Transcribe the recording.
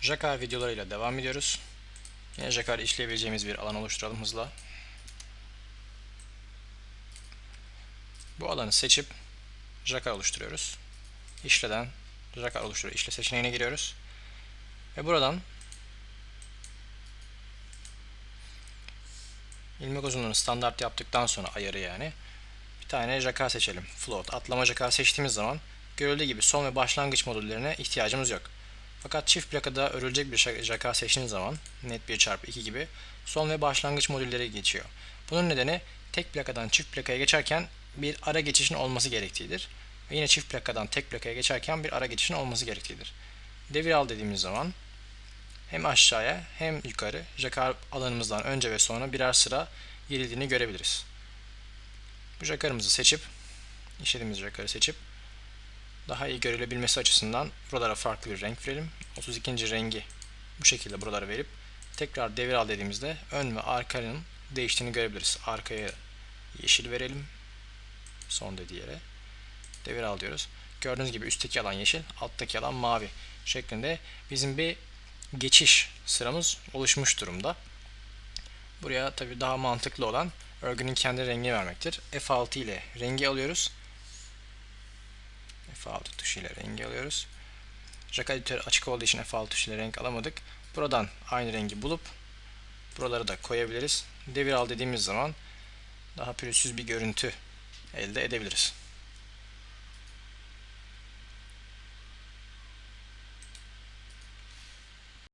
Jacquard videolarıyla devam ediyoruz. Yine Jacquard işleyebileceğimiz bir alan oluşturalım hızla. Bu alanı seçip Jacquard oluşturuyoruz. İşleden Jacquard oluşturuyor. İşle seçeneğine giriyoruz. Ve buradan ilmek uzunluğunu standart yaptıktan sonra ayarı yani bir tane Jacquard seçelim. Float. Atlama Jacquard seçtiğimiz zaman görüldüğü gibi son ve başlangıç modüllerine ihtiyacımız yok. Fakat çift plakada örülecek bir jacquard seçtiğiniz zaman net 1 çarpı 2 gibi son ve başlangıç modülleri geçiyor. Bunun nedeni tek plakadan çift plakaya geçerken bir ara geçişin olması gerektiğidir. Ve yine çift plakadan tek plakaya geçerken bir ara geçişin olması gerektiğidir. Devir al dediğimiz zaman hem aşağıya hem yukarı jacquard alanımızdan önce ve sonra birer sıra gerildiğini görebiliriz. Bu jacquardımızı seçip işlediğimiz jacquardı seçip daha iyi görülebilmesi açısından buralara farklı bir renk verelim. 32. rengi bu şekilde buralara verip tekrar devir al dediğimizde ön ve arkanın değiştiğini görebiliriz. Arkaya yeşil verelim. Son dediği yere. Devir al diyoruz. Gördüğünüz gibi üstteki alan yeşil, alttaki alan mavi şeklinde bizim bir geçiş sıramız oluşmuş durumda. Buraya tabi daha mantıklı olan örgünün kendi rengini vermektir. F6 ile rengi alıyoruz. F6 tuşuyla rengi alıyoruz. Editörü açık olduğu için F6 tuşuyla renk alamadık. Buradan aynı rengi bulup buraları da koyabiliriz. Devir al dediğimiz zaman daha pürüzsüz bir görüntü elde edebiliriz.